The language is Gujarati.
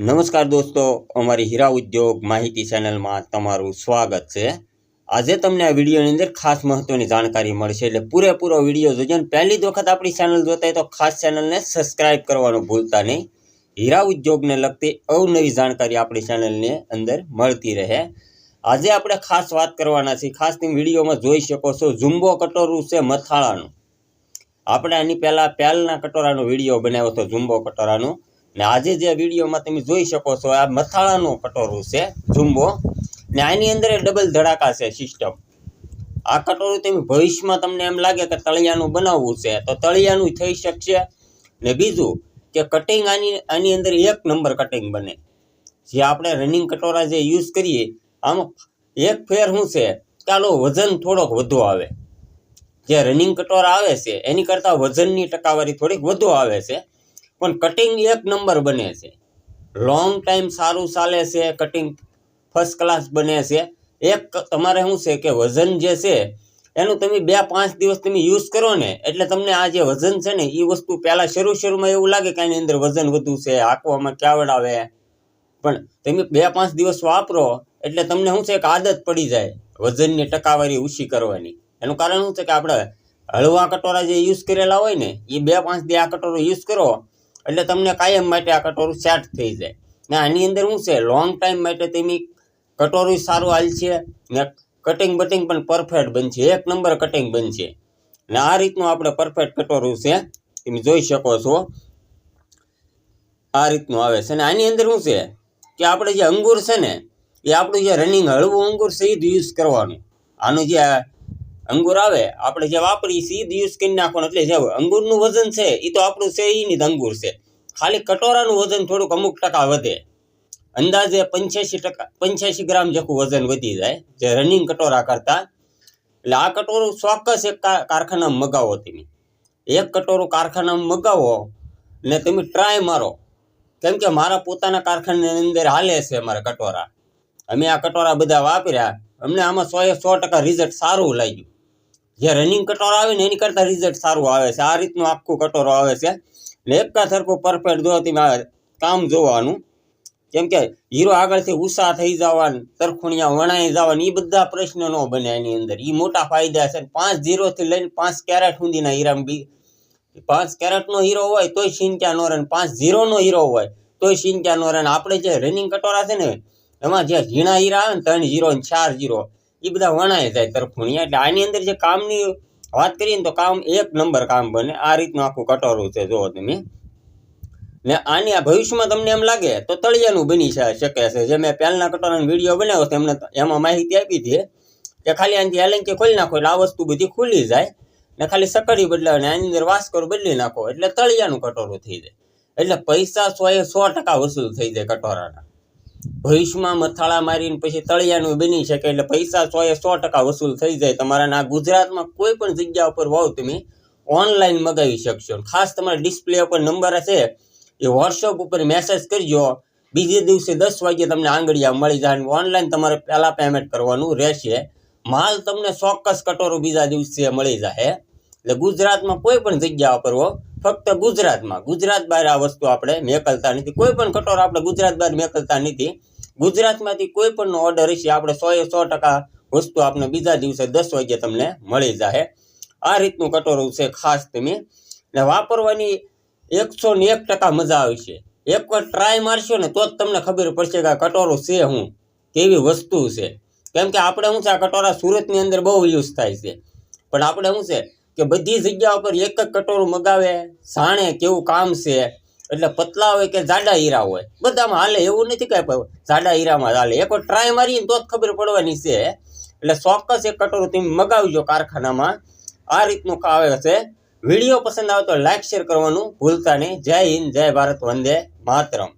નમસ્કાર દોસ્તો, અમારી હીરા ઉદ્યોગ માહિતી ચેનલમાં તમારું સ્વાગત છે. આજે તમને આ વિડીયોની અંદર ખાસ મહત્વની જાણકારી મળશે એટલે પૂરેપૂરો વીડિયો જોજો અને પહેલી જ વખત આપણી ચેનલ જોતા હોય તો ખાસ ચેનલને સબસ્ક્રાઇબ કરવાનું ભૂલતા નહીં. હીરા ઉદ્યોગને લગતી અવનવી જાણકારી આપણી ચેનલની અંદર મળતી રહે. આજે આપણે ખાસ વાત કરવાના છીએ. ખાસ તમે વિડીયોમાં જોઈ શકો છો ઝુંબો કટોરું છે મથાળાનું. આપણે આની પહેલાં પહેલના કટોરાનો વીડિયો બનાવ્યો હતો ઝુંબો કટોરાનું. ને આજે જે વિડીયોમાં તમે જોઈ શકો છો, આ મથાળાનું કટોરું છે ઝુંબો ને આની અંદર ડબલ ધડાકા છે સિસ્ટમ આ કટોરું તમે ભવિષ્યમાં તમને એમ લાગે કે તળિયાનું બનાવવું છે, તો તળિયાનું થઈ શકશે. ને બીજું કે કટિંગ આની આની અંદર એક નંબર કટિંગ બને. જે આપણે રનિંગ કટોરા જે યુઝ કરીએ, આમ એક ફેર શું છે ચાલો વજન થોડોક વધુ આવે. જે રનિંગ કટોરા આવે છે, એની કરતાં વજનની ટકાવારી થોડીક વધુ આવે છે. પણ કટિંગ એક નંબર બને છે. લોંગ ટાઈમ સારું ચાલે છે કટિંગ ફર્સ્ટ ક્લાસ બને છે. એક તમારે શું છે કે વજન જે છે, એનું તમે બે પાંચ દિવસ તમે યુઝ કરો ને, એટલે તમને આ જે વજન છે ને, એ વસ્તુ પહેલાં શરૂ શરૂમાં એવું લાગે કે આની અંદર વજન વધુ છે, હાંકવામાં ક્યાવડ આવે. પણ તમે બે પાંચ દિવસ વાપરો, એટલે તમને શું છે કે આદત પડી જાય વજનની ટકાવારી ઓછી કરવાની. એનું કારણ શું છે કે આપણે હળવા કટોરા જે યુઝ કરેલા હોય ને, એ બે પાંચ દી આ કટોરો યુઝ કરો એટલે તમને કાયમ માટે આ કટોરું સેટ થઈ જાય. ને આની અંદર શું છે? લોંગ ટાઈમ માટે તમે કટોરું સારું હાલશે ને કટિંગ બટિંગ પણ પરફેક્ટ બનશે. એક નંબર કટિંગ બનશે. ને આ રીતનું આપણે પરફેક્ટ કટોરું છે. તમે જોઈ શકો છો. આ રીતનું આવે છે. ને આની અંદર શું છે? કે આપણે જે અંગૂર છે ને, એ આપણું જે રનિંગ હળવું અંગૂર છે એ જ યુઝ કરવાનું. આનું જે અંગૂર આવે. આપણે જે વાપરીએ છીએ એ જ યુઝ કરી નાખવાનું. એટલે જે અંગૂરનું વજન છે એ તો આપણું છે એની જ અંગૂર છે. ખાલી કટોરાનું વજન થોડુંક અમુક ટકા વધે. અંદાજે પંચ્યાસી ટકા, પંચ્યાસી ગ્રામ જેટલું વજન વધી જાય, જે રનિંગ કટોરા કરતાં. એટલે આ કટોરું ચોક્કસ એક કારખાનામાં મગાવો તમે. એક કટોરું કારખાનામાં મગાવો ને તમે ટ્રાય મારો. કેમ કે મારા પોતાના કારખાનાની અંદર હાલે છે મારા કટોરા. અમે આ કટોરા બધા વાપર્યા. અમને આમાં સો એ સો ટકા રિઝલ્ટ સારું લાગ્યું. જે રનિંગ કટોરો આવે ને એની કરતાં રિઝલ્ટ સારું આવે છે. આ રીતનું આખું કટોરો આવે છે. એકા સરખું પરફેક્ટ જો તમે કામ જોવાનું. કેમ કે હીરો આગળથી ઉષા થઈ જવાનું, તરખુણિયા વણાઈ જવાનું એ બધા પ્રશ્ન ન બને એની અંદર. એ મોટા ફાયદા છે. પાંચ ઝીરોથી લઈને પાંચ કેરેટ સુધીના હીરા બી. પાંચ કેરેટનો હીરો હોય તોય સિંચ્યા નો રન પાંચ ઝીરોનો હીરો હોય તોય સિંચ્યા નો રન આપણે જે રનિંગ કટોરા છે ને, એમાં જે ઝીણા હીરા આવે ને ત્રણ ઝીરો ચાર ઝીરો એ બધા વણાય જાય તરફુણિયા એટલે આની અંદર જે કામની વાત કરીએ તો કામ એક નંબર કામ બને. આ રીતનું આખું કટોરું છે જો તમે. ને આની આ ભવિષ્યમાં તમને એમ લાગે તો તળિયાનું બની શકે છે. જે મેં પહેલાના કટોરાનો વીડિયો બનાવ્યો છે, એમને એમાં માહિતી આપી હતી કે ખાલી આનાથી એલંકી ખોલી નાખો એટલે આ વસ્તુ બધી ખુલી જાય ને ખાલી સકડી બદલાવે ને આની અંદર વાસ્કર બદલી નાખો એટલે તળિયાનું કટોરું થઈ જાય. એટલે પૈસા સો એ સો ટકા વસૂલ થઈ જાય કટોરાના. ભવિષ્યમાં મથાળા મારીને પછી તળિયાનું બની શકે એટલે પૈસા સો એ સો ટકા વસૂલ થઈ જાય. તમારા ના ગુજરાતમાં કોઈ પણ જગ્યા ઉપર હોવ તમે ઓનલાઈન મગાવી શકશો. ખાસ તમારા ડિસ્પ્લે ઉપર નંબર હશે એ વોટ્સઅપ ઉપર મેસેજ કરજો. બીજે દિવસે દસ વાગે તમને આંગળીયા મળી જાય અને ઓનલાઈન તમારે પહેલાં પેમેન્ટ કરવાનું રહેશે. માલ તમને ચોક્કસ કટોરો બીજા દિવસે મળી જાય. એટલે ગુજરાતમાં કોઈ પણ જગ્યા ઉપર ફક્ત ગુજરાતમાં. ગુજરાત બહાર આ વસ્તુ આપણે મેકલતા નથી. કોઈ પણ કટોર આપણે ગુજરાત બહાર મેકલતા નથી. ગુજરાતમાંથી કોઈ પણનો ઓર્ડર હશે, આપણે સો એ સો ટકા વસ્તુ આપણે બીજા દિવસે દસ વાગે તમને મળી જાય આ રીતનું કટોરું છે ખાસ તમે. ને વાપરવાની એકસો ને એક ટકા મજા આવશે એકવાર ટ્રાય મારશો ને તો જ તમને ખબર પડશે કે આ કટોરો છે શું કેવી વસ્તુ છે. કેમ કે આપણે શું છે આ કટોરા સુરતની અંદર બહુ યુઝ થાય છે. પણ આપણે શું છે કે બધી જગ્યા ઉપર એક જ કટોરું મગાવે જાણે કેવું કામ છે? એટલે પતલા હોય કે જાડા હીરા હોય. બધામાં હાલે, એવું નથી કે પ- જાડા હીરામાં હાલે. એક ટ્રાય મારીને તો જ ખબર પડવાની છે. એટલે ચોક્કસ એક કટોરું તમે મગાવજો કારખાનામાં. આ રીતનું આવે છે. વીડિયો પસંદ આવે તો લાઇક શેર કરવાનું ભૂલતા નહીં. જય હિન્દ, જય ભારત, વંદે માતરમ.